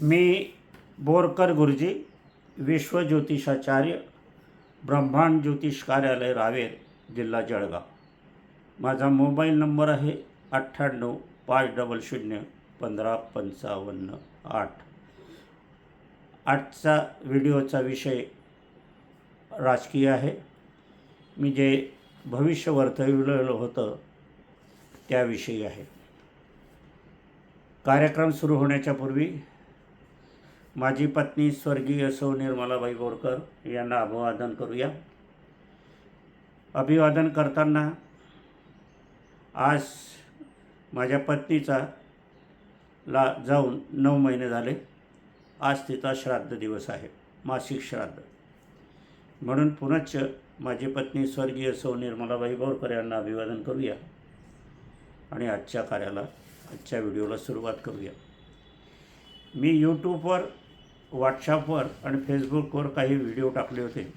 मी बोरकर गुरुजी विश्वज्योतिषाचार्य ब्रह्मांड ज्योतिष कार्यालय रावेर जिल्हा जळगाव. माझा मोबाईल नंबर आहे अठ्ठ्याण्णव पाच डबल शून्य पंधरा पंचावन्न आठ. आजचा व्हिडिओचा विषय राजकीय आहे. मी जे भविष्य वर्तविलेलं होतं त्याविषयी आहे. कार्यक्रम सुरू होण्याच्या पूर्वी माझी पत्नी स्वर्गीय सौ निर्मलाबाई बोरकर यांना अभिवादन करूया. अभिवादन करताना आज माझ्या पत्नीचा ला जाऊन नऊ महिने झाले. आज तिचा श्राद्ध दिवस आहे मासिक श्राद्ध. म्हणून पुनश्च माझी पत्नी स्वर्गीय सौ निर्मलाबाई बोरकर यांना अभिवादन करूया आणि आजच्या कार्याला आजच्या व्हिडिओला सुरुवात करूया. मी यूट्यूबवर व्हॉट्सॲपवर आणि फेसबुकवर काही व्हिडिओ टाकले होते.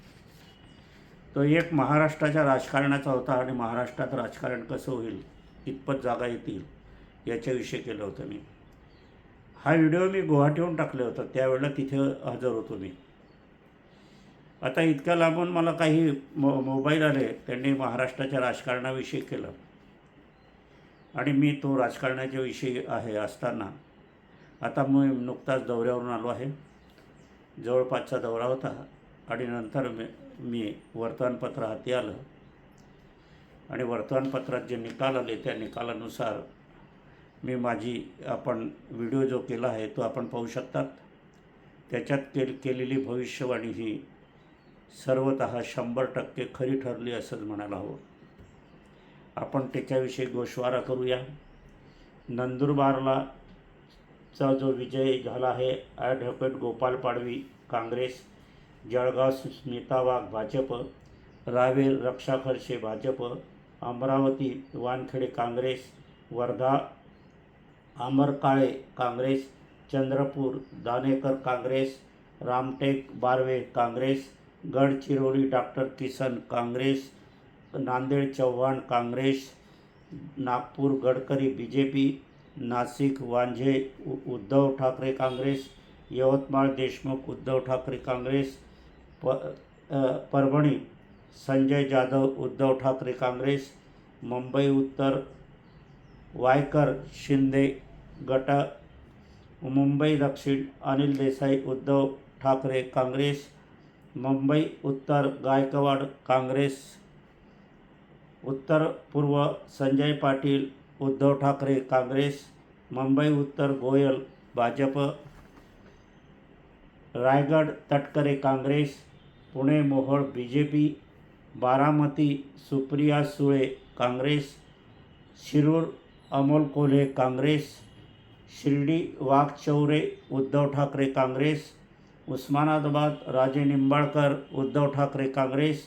तो एक महाराष्ट्राच्या राजकारणाचा होता आणि महाराष्ट्रात राजकारण कसं होईल कितपत जागा येतील याच्याविषयी केलं होतं मी. हा व्हिडिओ मी गुवाहाटीहून टाकला होतं त्यावेळेला तिथे हजर होतो मी. आता इतक्या लांबून मला काही मो मोबाईल आले त्यांनी महाराष्ट्राच्या राजकारणाविषयी केलं. आणि मी तो राजकारणाच्या विषयी आहे असताना. आता मी नुकताच दौऱ्यावरून आलो आहे. जवळपासचा दौरा होता आणि नंतर मी मी वर्तमानपत्र हाती आलं. आणि वर्तमानपत्रात जे निकाल आले त्या निकालानुसार मी माझी आपण व्हिडिओ जो केला आहे तो आपण पाहू शकतात. त्याच्यात के केलेली भविष्यवाणी ही सर्वत शंभर टक्के खरी ठरली असंच म्हणायला हवं. आपण त्याच्याविषयी गोषवारा करूया. नंदुरबारला चा जो विजय झाला आहे advocate Gopal Padvi Congress Jalgaon Smita Wagh Bhajap Raver Raksha Khadse Bhajap Amravati Wankhede Congress Wardha Amar Kale Congress Chandrapur Danekar Congress Ramtek Barve Congress Gadchiroli doctor Kisan Congress Nanded Chavan Congress Nagpur Gadkari B J P Nashik वांझे उ उद्धव ठाकरे काँग्रेस यवतमाळ देशमुख उद्धव ठाकरे काँग्रेस प परभणी संजय जाधव उद्धव ठाकरे काँग्रेस मुंबई उत्तर वायकर शिंदे गट मुंबई दक्षिण अनिल देसाई उद्धव ठाकरे काँग्रेस मुंबई उत्तर गायकवाड काँग्रेस उत्तर पूर्व संजय पाटील उद्धव ठाकरे काँग्रेस मुंबई उत्तर Goyal Bhajap Raigad Tatkare Congress Pune Mohol B J P Baramati Supriya Sule Congress Shirur Amol Kolhe Congress Shirdi Waghchaure Uddhav Thackeray Congress Osmanabad Raje Nimbalkar Uddhav Thackeray Congress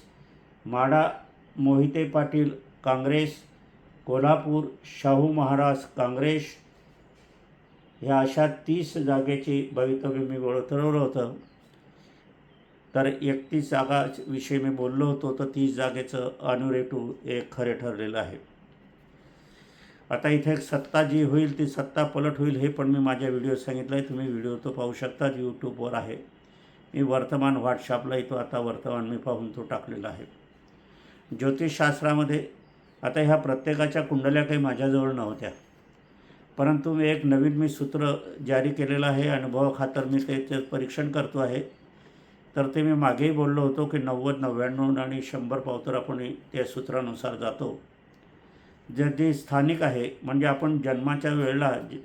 माडा मोहिते पाटील काँग्रेस कोल्हापूर शाहू महाराज काँग्रेस ह्या अशा तीस जागेची भवितव्य मी बोल ठरवलं होतं. तर एकतीस जागा विषयी मी बोललो होतो तर तीस जागेचं अनुरेटू हे खरे ठरलेलं आहे. आता इथे एक सत्ता जी होईल ती सत्ता पलट होईल हे पण मी माझ्या व्हिडिओत सांगितलं आहे तुम्ही व्हिडिओ तो पाहू शकतात यूट्यूबवर आहे. मी वर्तमान व्हॉट्सअपला येतो आता वर्तमान मी पाहून तो टाकलेला आहे. ज्योतिषशास्त्रामध्ये आता ह्या प्रत्येकाच्या कुंडल्या काही माझ्याजवळ नव्हत्या. परंतु मी एक नवीन मी सूत्र जारी केलेलं आहे अनुभवाखातर मी ते ते परीक्षण करतो आहे. तर ते मी मागेही बोललो होतो की नव्वद नव्याण्णव आणि शंभर पावतर आपण त्या सूत्रानुसार जातो. जे जे स्थानिक आहे म्हणजे आपण जन्माच्या वेळेला जे-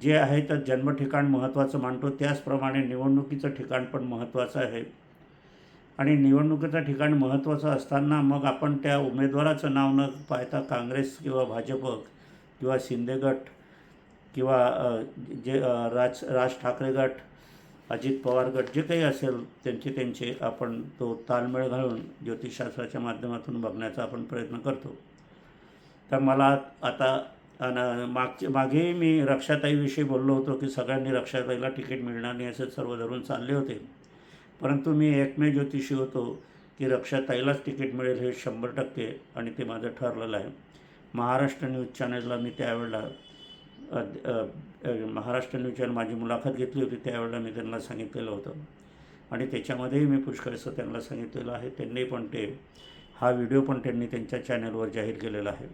जे आहे तर जन्म ठिकाण महत्त्वाचं मानतो. त्याचप्रमाणे निवडणुकीचं ठिकाण पण महत्त्वाचं आहे. आणि निवडणुकीचं ठिकाण महत्त्वाचं असताना मग आपण त्या उमेदवाराचं नाव न पाहता काँग्रेस किंवा भाजप किंवा शिंदे गट किंवा जे राज राज ठाकरे गट अजित पवार गट जे काही असेल त्यांचे त्यांचे आपण तो ताळमेळ घालून ज्योतिषशास्त्राच्या माध्यमातून बघण्याचा आपण प्रयत्न करतो. तर मला आता अन मागचे मागेही मी रक्षाताईविषयी बोललो होतो की सगळ्यांनी रक्षाताईला तिकीट मिळणार नाही असे सर्व धरून चालले होते. परंतु मी एकमेव ज्योतिषी होतो की रक्षाताईलाच तिकीट मिळेल हे शंभर टक्के आणि ते माझं ठरलेलं आहे. महाराष्ट्र न्यूज चॅनलला मी त्यावेळेला महाराष्ट्र न्यूज चॅनल महाराष्ट्र माझी मुलाखत घेतली होती त्यावेळेला मी त्यांना सांगितलेलं होतं. आणि त्याच्यामध्येही मी पुष्कळचं त्यांना सांगितलेलं आहे. त्यांनी पण ते हा व्हिडिओ पण त्यांनी त्यांच्या चॅनलवर जाहीर केलेला आहे.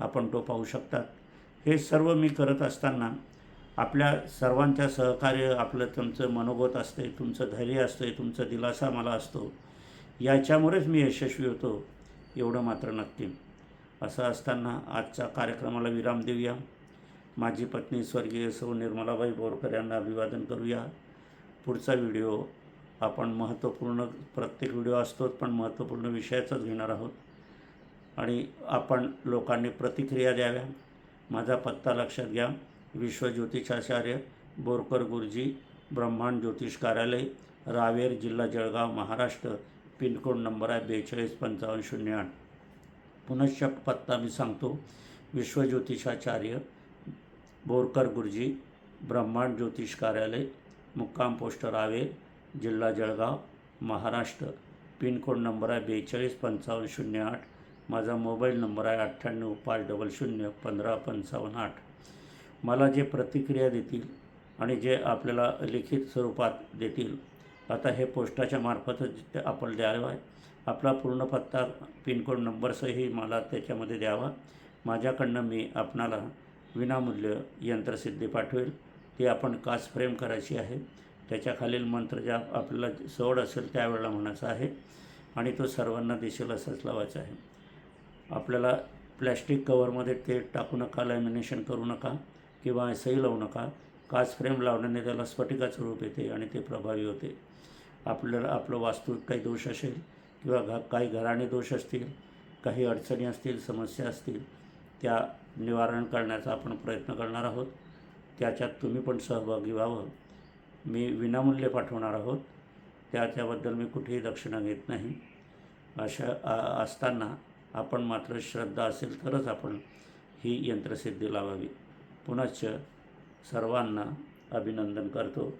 आपण तो पाहू शकतात. हे सर्व मी करत असताना आपल्या सर्वांच्या सहकार्य आपलं तुमचं मनोगत असते तुमचं धैर्य असते तुमचं दिलासा मला असतो. याच्यामुळेच मी यशस्वी होतो एवढं मात्र नक्की. असं असताना आजच्या कार्यक्रमाला विराम देऊया. माझी पत्नी स्वर्गीय सौ निर्मलाबाई बोरकर यांना अभिवादन करूया. पुढचा व्हिडिओ आपण महत्त्वपूर्ण प्रत्येक व्हिडिओ असतोच पण महत्त्वपूर्ण विषयाचाच घेणार आहोत. आणि आपण लोकांनी प्रतिक्रिया द्याव्या. माझा पत्ता लक्षात घ्या. विश्वज्योतिषाचार्य बोरकर गुरुजी ब्रह्मांड ज्योतिष कार्यालय रावेर जिल्हा जळगाव महाराष्ट्र पिनकोड नंबर आहे बेचाळीस पंचावन्न शून्य आठ. पुनश्च पत्ता मी सांगतो विश्वज्योतिषाचार्य बोरकर गुरुजी ब्रह्मांड ज्योतिष कार्यालय मुक्काम पोस्ट रावेर जिल्हा जळगाव महाराष्ट्र पिनकोड नंबर आहे बेचाळीस पंचावन्न शून्य आठ. माझा मोबाईल नंबर आहे अठ्ठ्याण्णव पाच डबल शून्य पंधरा पंचावन्न आठ. मला जे प्रतिक्रिया देतील आणि जे आपल्याला लिखित स्वरूपात देतील आता हे पोस्टाच्या मार्फतच ते आपण द्यावं. आहे आपला पूर्ण पत्ता पिनकोड नंबरसही मला त्याच्यामध्ये द्यावा. माझ्याकडनं मी आपणाला विनामूल्य यंत्रसिद्धी पाठवेल. ती आपण काच फ्रेम करायची आहे. त्याच्या खालील मंत्र ज्या आपल्याला सोड असेल त्यावेळेला म्हणायचं आहे आणि तो सर्वांना दिसेल असंच लावायचा आहे. आपल्याला प्लॅस्टिक कवरमध्ये ते टाकू नका लॅमिनेशन करू नका. किंवा सही लावू नका. काच फ्रेम लावण्याने त्याला स्फटिकाचं रूप येते आणि ते प्रभावी होते. आपल्याला आपलं वास्तूत काही दोष असेल किंवा घ काही घराणे दोष असतील काही अडचणी असतील समस्या असतील त्या निवारण करण्याचा आपण प्रयत्न करणार आहोत. त्याच्यात तुम्ही पण सहभागी व्हावं. मी विनामूल्य पाठवणार आहोत. त्याच्याबद्दल मी कुठेही दक्षिणा घेत नाही. अशा असताना आपण मात्र श्रद्धा असेल तरच आपण ही यंत्रसिद्धी लावावी. पुनश्च सर्वांना अभिनंदन करतो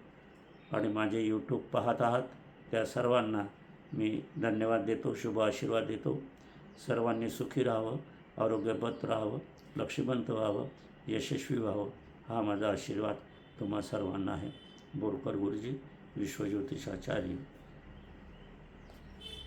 आणि माझे यूट्यूब पाहत आहात. त्या सर्वांना मी धन्यवाद देतो शुभ आशीर्वाद देतो. सर्वांनी सुखी राहावं आरोग्यबद्ध राहावं लक्ष्मीवंत व्हावं यशस्वी व्हावं हा माझा आशीर्वाद तुम्हा सर्वांना आहे. बोरकर गुरुजी विश्वज्योतिषाचार्य.